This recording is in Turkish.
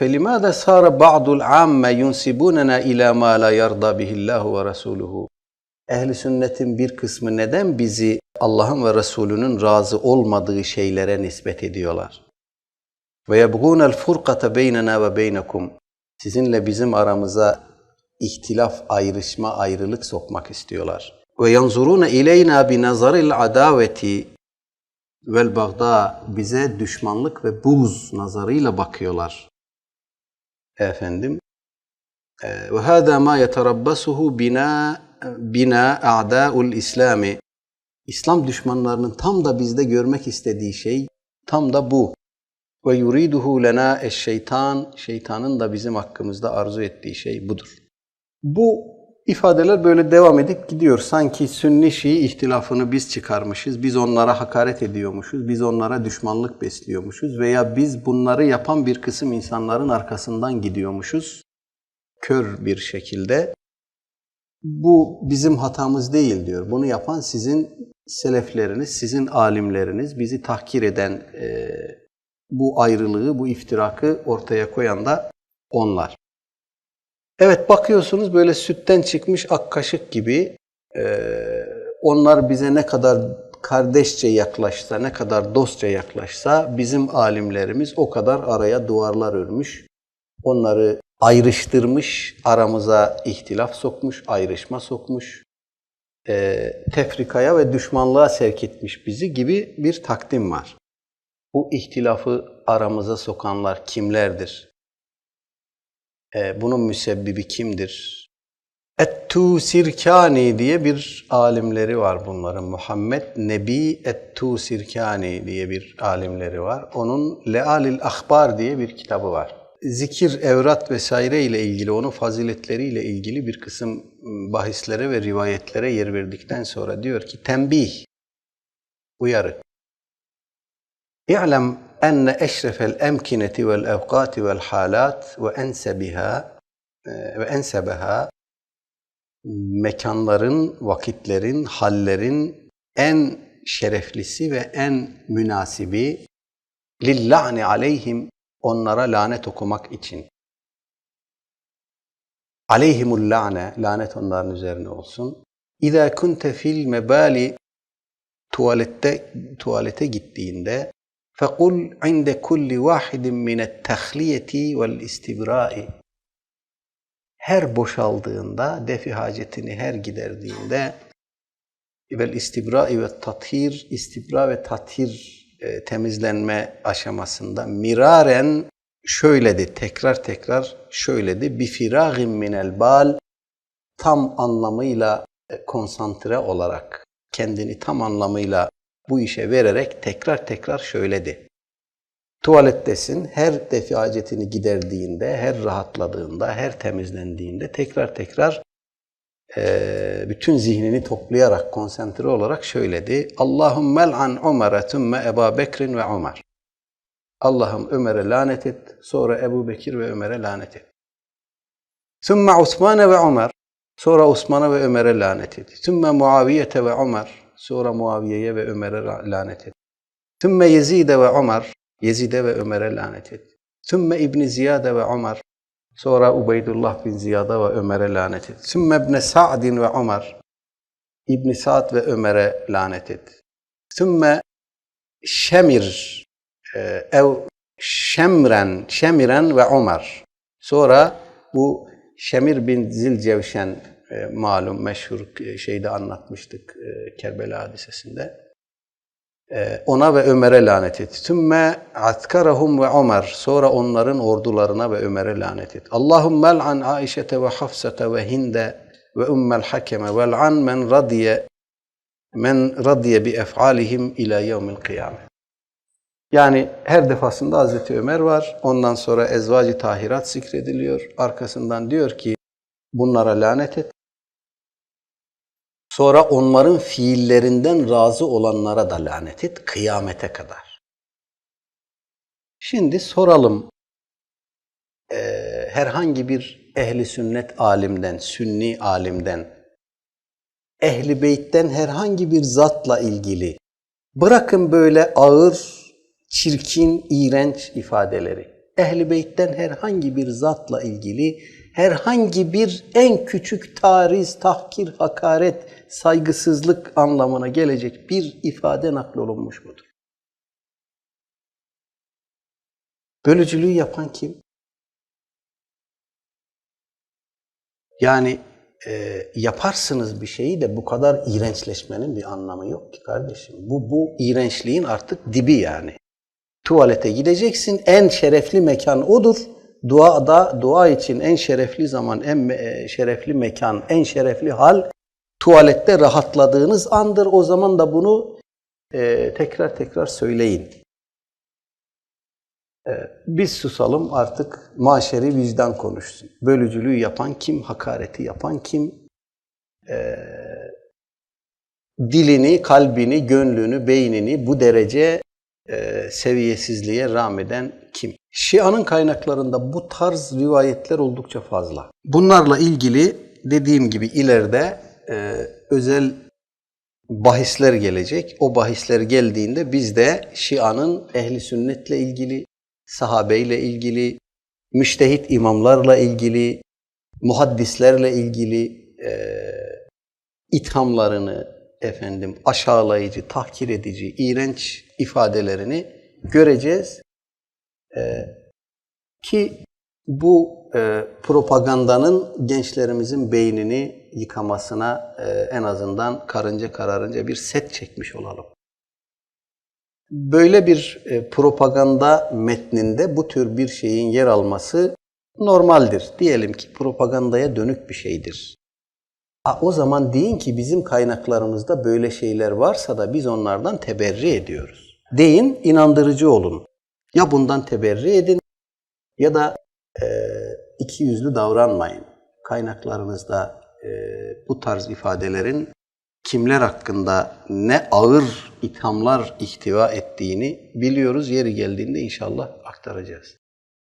فَلِمَاذَا صَارَ بَعْضُ الْعَامَّ يُنْسِبُونَنَا إِلَى مَا لَا يَرْضَى بِهِ اللّٰهُ وَرَسُولُهُ Ehli sünnetin bir kısmı neden bizi Allah'ın ve Resulünün razı olmadığı şeylere nispet ediyorlar? Ve yebgûnel furkate beynena ve beynekum. Sizinle bizim aramıza ihtilaf, ayrışma, ayrılık sokmak istiyorlar. Ve yanzuruna ileyna bi nazaril adaveti vel bagda bize düşmanlık ve buz nazarıyla bakıyorlar. Efendim e, ve hâzâ mâ yeterabbasuhu bina bina a'dâ'ul İslami İslam düşmanlarının tam da bizde görmek istediği şey tam da bu. Ve yuriduhu lena eşşeytan şeytanın da bizim hakkımızda arzu ettiği şey budur. Bu ifadeler böyle devam edip gidiyor. Sanki Sünni Şii ihtilafını biz çıkarmışız, biz onlara hakaret ediyormuşuz, biz onlara düşmanlık besliyormuşuz veya biz bunları yapan bir kısım insanların arkasından gidiyormuşuz. Kör bir şekilde. Bu bizim hatamız değil diyor. Bunu yapan sizin selefleriniz, sizin alimleriniz, bizi tahkir eden e, bu ayrılığı, bu iftirakı ortaya koyan da onlar. Evet bakıyorsunuz böyle sütten çıkmış ak kaşık gibi e, onlar bize ne kadar kardeşçe yaklaşsa, ne kadar dostça yaklaşsa bizim alimlerimiz o kadar araya duvarlar örmüş. Onları ayrıştırmış, aramıza ihtilaf sokmuş, ayrışma sokmuş, e, tefrikaya ve düşmanlığa sevk etmiş bizi gibi bir takdim var. Bu ihtilafı aramıza sokanlar kimlerdir? E, bunun müsebbibi kimdir? Et-Tu diye bir alimleri var bunların. Muhammed Nebi Et-Tu diye bir alimleri var. Onun Lealil Ahbar diye bir kitabı var. Zikir, evrat vesaire ile ilgili, onun faziletleriyle ilgili bir kısım bahislere ve rivayetlere yer verdikten sonra diyor ki tembih, uyarı. İ'lem enne eşrefel emkineti vel evkati vel halat ve ensebiha ve ensebeha mekanların, vakitlerin, hallerin en şereflisi ve en münasibi lillahni aleyhim onlara lanet okumak için. Aleyhimul la'ne, lanet onların üzerine olsun. İza kunte fil mebali tuvalette tuvalete gittiğinde فَقُلْ عِنْدَ كُلِّ وَاحِدٍ مِنَ التَّخْلِيَةِ وَالْاِسْتِبْرَاءِ Her boşaldığında, defi hacetini her giderdiğinde vel istibra'i ve tathir, istibra ve tathir e, temizlenme aşamasında miraren şöyledi, tekrar tekrar şöyledi. Bi firagin minel bal tam anlamıyla e, konsantre olarak, kendini tam anlamıyla bu işe vererek tekrar tekrar şöyledi. Tuvalettesin, her defi hacetini giderdiğinde, her rahatladığında, her temizlendiğinde tekrar tekrar e, bütün zihnini toplayarak, konsantre olarak şöyledi. Allahümme an Ömer'e tümme Ebu Bekrin ve Ömer. Allah'ım Ömer'e lanet et, sonra Ebu Bekir ve Ömer'e lanet et. Sümme Osman'e ve Ömer, sonra Osman'a ve Ömer'e lanet et. Sümme Muaviyete ve Ömer, Sonra Muaviye'ye ve Ömer'e lanet et. Sümme Yezid'e ve Ömer, Yezid'e ve Ömer'e lanet et. Sümme İbni Ziyade ve Ömer, sonra Ubeydullah bin Ziyad'a ve Ömer'e lanet et. Sümme İbni Sa'din ve Ömer, İbni Sa'd ve Ömer'e lanet et. Sümme Şemir, e, ev Şemren, Şemiren ve Ömer. Sonra bu Şemir bin Zilcevşen e, malum meşhur e, şeyde anlatmıştık e, Kerbela hadisesinde. Ona ve Ömer'e lanet et. Tümme atkarahum ve Ömer. Sonra onların ordularına ve Ömer'e lanet et. Allahümme an Aişete ve Hafsete ve Hinde ve Ümmel Hakeme ve an men radiye men radiye bi ef'alihim ila yevmil kıyamet. Yani her defasında Hazreti Ömer var. Ondan sonra ezvacı tahirat zikrediliyor. Arkasından diyor ki bunlara lanet et. Sonra onların fiillerinden razı olanlara da lanet et kıyamete kadar. Şimdi soralım e, herhangi bir ehli sünnet alimden, sünni alimden, ehli beytten herhangi bir zatla ilgili bırakın böyle ağır, çirkin, iğrenç ifadeleri. ehli beytten herhangi bir zatla ilgili herhangi bir en küçük tariz, tahkir, hakaret, saygısızlık anlamına gelecek bir ifade naklolunmuş mudur? Bölücülüğü yapan kim? Yani e, yaparsınız bir şeyi de bu kadar iğrençleşmenin bir anlamı yok ki kardeşim. Bu, bu iğrençliğin artık dibi yani. Tuvalete gideceksin, en şerefli mekan odur. Duada, dua için en şerefli zaman, en e, şerefli mekan, en şerefli hal tuvalette rahatladığınız andır. O zaman da bunu e, tekrar tekrar söyleyin. E, biz susalım artık maşeri vicdan konuşsun. Bölücülüğü yapan kim, hakareti yapan kim, e, dilini, kalbini, gönlünü, beynini bu derece e, seviyesizliğe rağmeden kim? Şia'nın kaynaklarında bu tarz rivayetler oldukça fazla. Bunlarla ilgili dediğim gibi ileride e, özel bahisler gelecek. O bahisler geldiğinde biz de Şia'nın ehli sünnetle ilgili, sahabeyle ilgili, müştehit imamlarla ilgili, muhaddislerle ilgili e, ithamlarını, efendim aşağılayıcı, tahkir edici, iğrenç ifadelerini göreceğiz. Ee, ki bu e, propagandanın gençlerimizin beynini yıkamasına e, en azından karınca kararınca bir set çekmiş olalım. Böyle bir e, propaganda metninde bu tür bir şeyin yer alması normaldir. Diyelim ki propagandaya dönük bir şeydir. Ha, o zaman deyin ki bizim kaynaklarımızda böyle şeyler varsa da biz onlardan teberri ediyoruz. Deyin, inandırıcı olun. Ya bundan teberri edin ya da e, iki yüzlü davranmayın. Kaynaklarınızda e, bu tarz ifadelerin kimler hakkında ne ağır ithamlar ihtiva ettiğini biliyoruz. Yeri geldiğinde inşallah aktaracağız.